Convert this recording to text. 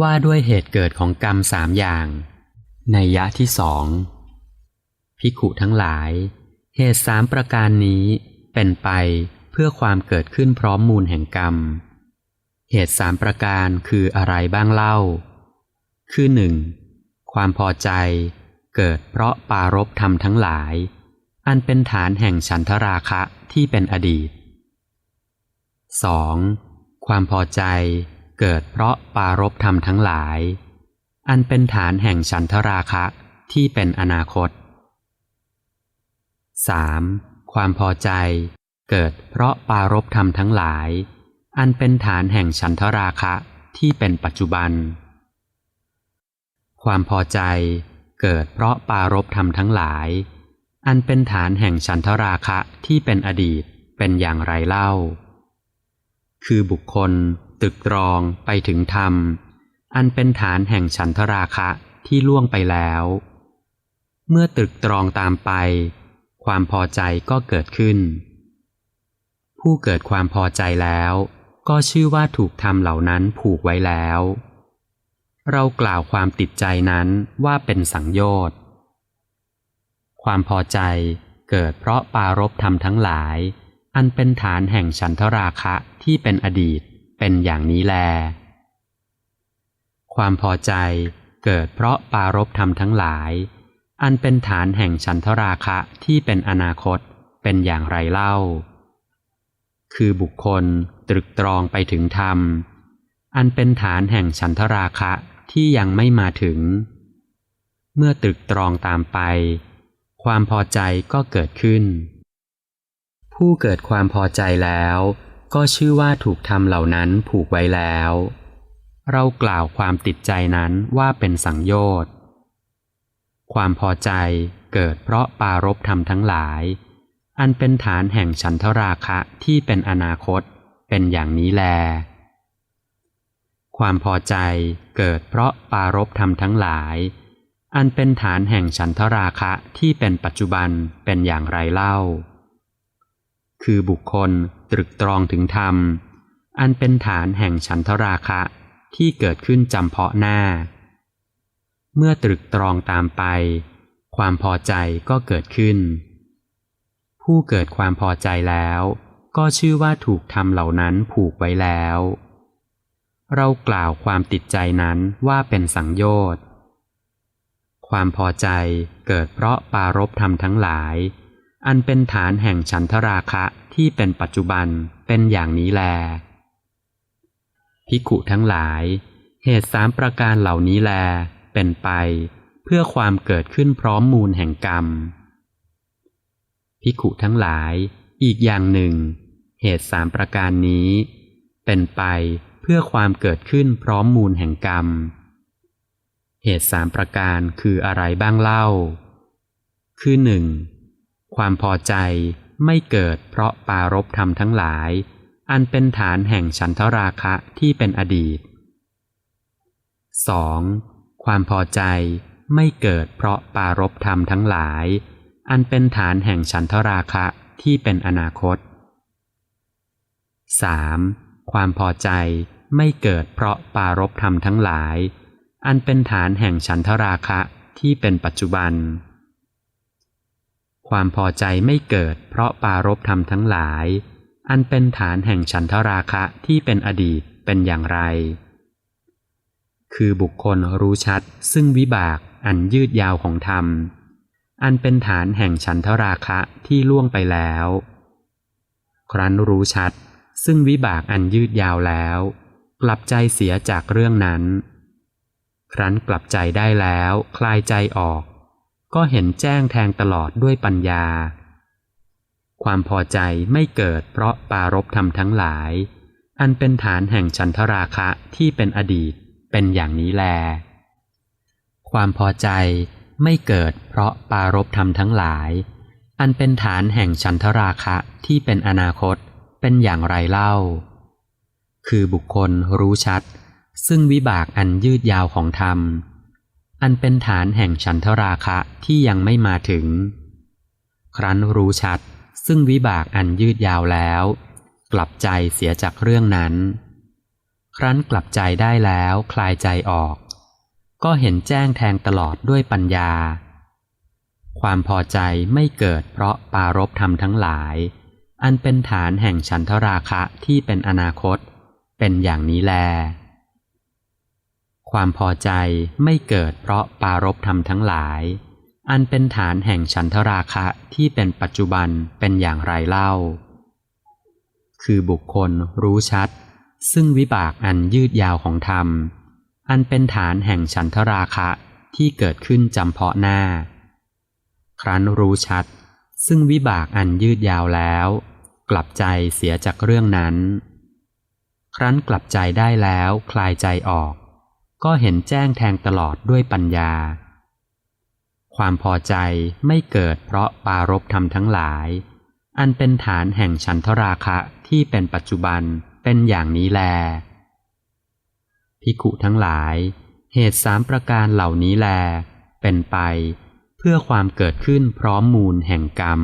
ว่าด้วยเหตุเกิดของกรรมสามอย่าง ในยะที่สองพิขุทั้งหลาย เหตุสามประการนี้เป็นไปเพื่อความเกิดขึ้นพร้อมมูลแห่งกรรม เหตุสามประการคืออะไรบ้างเล่า คือหนึ่งความพอใจเกิดเพราะปารบธรรมทั้งหลาย อันเป็นฐานแห่งฉันทราคะที่เป็นอดีต 2. ความพอใจ เกิดเพราะปารบธรรมทั้งหลาย อันเป็นฐานแห่งฉันทราคะที่เป็นอนาคต 3. ความพอใจ เกิดเพราะปารบธรรมทั้งหลาย อันเป็นฐานแห่งฉันทราคะที่เป็นปัจจุบัน ความพอใจ เกิดเพราะปารบธรรมทั้งหลาย อันเป็นฐานแห่งฉันทราคะที่เป็นอดีตเป็นอย่างไรเล่า คือบุคคล ตึกตรองไปถึงธรรม อันเป็นฐานแห่งฉันทราคะที่ล่วงไปแล้ว เมื่อตึกตรองตามไป ความพอใจก็เกิดขึ้น ผู้เกิดความพอใจแล้ว ก็ชื่อว่าถูกธรรมเหล่านั้นผูกไว้แล้ว เรากล่าวความติดใจนั้นว่าเป็นสังโยชน์ความพอใจเกิดเพราะปารบธรรมทั้งหลาย อันเป็นฐานแห่งฉันทราคะที่เป็นอดีตเป็นอย่างนี้แล ความพอใจเกิดเพราะปารบธรรมทั้งหลาย อันเป็นฐานแห่งฉันทราคะที่เป็นอนาคตเป็นอย่างไรเล่า คือบุคคลตรึกตรองไปถึงธรรม อันเป็นฐานแห่งฉันทราคะที่ยังไม่มาถึง เมื่อตรึกตรองตามไป ความพอใจก็เกิดขึ้น ผู้เกิดความพอใจแล้ว ก็ชื่อว่าถูกทำเหล่านั้นผูกไว้แล้ว เรากล่าวความติดใจนั้นว่าเป็นสังโยชน์ ความพอใจเกิดเพราะปารบธรรมทั้งหลาย อันเป็นฐานแห่งฉันทราคะที่เป็นอนาคตเป็นอย่างนี้แล ความพอใจเกิดเพราะปารบธรรมทั้งหลาย อันเป็นฐานแห่งฉันทราคะที่เป็นปัจจุบันเป็นอย่างไรเล่า คือบุคคลตรึกตรองถึงธรรม อันเป็นฐานแห่งฉันทราคะที่เกิดขึ้นจำเพาะหน้า เมื่อตรึกตรองตามไป ความพอใจก็เกิดขึ้น ผู้เกิดความพอใจแล้ว ก็ชื่อว่าถูกทำเหล่านั้นผูกไว้แล้ว เรากล่าวความติดใจนั้นว่าเป็นสังโยชน์ ความพอใจเกิดเพราะปารบธรรมทั้งหลาย อันเป็นฐานแห่งฉันทราคะที่เป็นปัจจุบันเป็นอย่างนี้แลพิกุทั้งหลาย เหตุสามประการเหล่านี้แล เป็นไป เพื่อความเกิดขึ้นพร้อมมูลแห่งกรรมพิกุทั้งหลาย อีกอย่างหนึ่ง เหตุสามประการนี้ เป็นไปเพื่อความเกิดขึ้นพร้อมมูลแห่งกรรม เหตุสามประการคืออะไรบ้างเล่า คือหนึ่ง ความพอใจไม่เกิดเพราะปารบธรรมทั้งหลาย อันเป็นฐานแห่งฉันทราคะที่เป็นอดีต 2. ความพอใจไม่เกิดเพราะปารบธรรมทั้งหลาย อันเป็นฐานแห่งฉันทราคะที่เป็นอนาคต 3. ความพอใจไม่เกิดเพราะปารบธรรมทั้งหลาย อันเป็นฐานแห่งฉันทราคะที่เป็นปัจจุบัน ความพอใจไม่เกิดเพราะปารบธรรมทั้งหลาย อันเป็นฐานแห่งฉันทราคะที่เป็นอดีตเป็นอย่างไร คือบุคคลรู้ชัดซึ่งวิบากอันยืดยาวของธรรม อันเป็นฐานแห่งฉันทราคะที่ล่วงไปแล้ว ครั้นรู้ชัด ซึ่งวิบากอันยืดยาวแล้ว กลับใจเสียจากเรื่องนั้น ครั้นกลับใจได้แล้ว คลายใจออก ก็เห็นแจ้งแทงตลอดด้วยปัญญา ความพอใจไม่เกิดเพราะปารบธรรมทั้งหลาย อันเป็นฐานแห่งฉันทราคะที่เป็นอดีตเป็นอย่างนี้แล ความพอใจไม่เกิดเพราะปารบธรรมทั้งหลาย อันเป็นฐานแห่งฉันทราคะที่เป็นอนาคตเป็นอย่างไรเล่า คือบุคคลรู้ชัด ซึ่งวิบากอันยืดยาวของธรรม อันเป็นฐานแห่งฉันทราคะที่ยังไม่มาถึง ครั้นรู้ชัดซึ่งวิบากอันยืดยาวแล้ว กลับใจเสียจากเรื่องนั้น ครั้นกลับใจได้แล้วคลายใจออก ก็เห็นแจ้งแทงตลอดด้วยปัญญา ความพอใจไม่เกิดเพราะปารบธรรมทั้งหลาย อันเป็นฐานแห่งฉันทราคะที่เป็นอนาคต เป็นอย่างนี้แล ความพอใจไม่เกิดเพราะปารบธรรมทั้งหลาย อันเป็นฐานแห่งฉันทราคะที่เป็นปัจจุบันเป็นอย่างไรเล่า คือบุคคลรู้ชัด ซึ่งวิบากอันยืดยาวของธรรม อันเป็นฐานแห่งฉันทราคะที่เกิดขึ้นจำเพาะหน้า ครั้นรู้ชัด ซึ่งวิบากอันยืดยาวแล้ว กลับใจเสียจากเรื่องนั้น ครั้นกลับใจได้แล้วคลายใจออก ก็เห็นแจ้งแทงตลอดด้วยปัญญา ความพอใจไม่เกิดเพราะปารบธรรมทั้งหลาย อันเป็นฐานแห่งฉันทราคะที่เป็นปัจจุบันเป็นอย่างนี้แล พิกุทั้งหลาย เหตุสามประการเหล่านี้แล เป็นไป เพื่อความเกิดขึ้นพร้อมมูลแห่งกรรม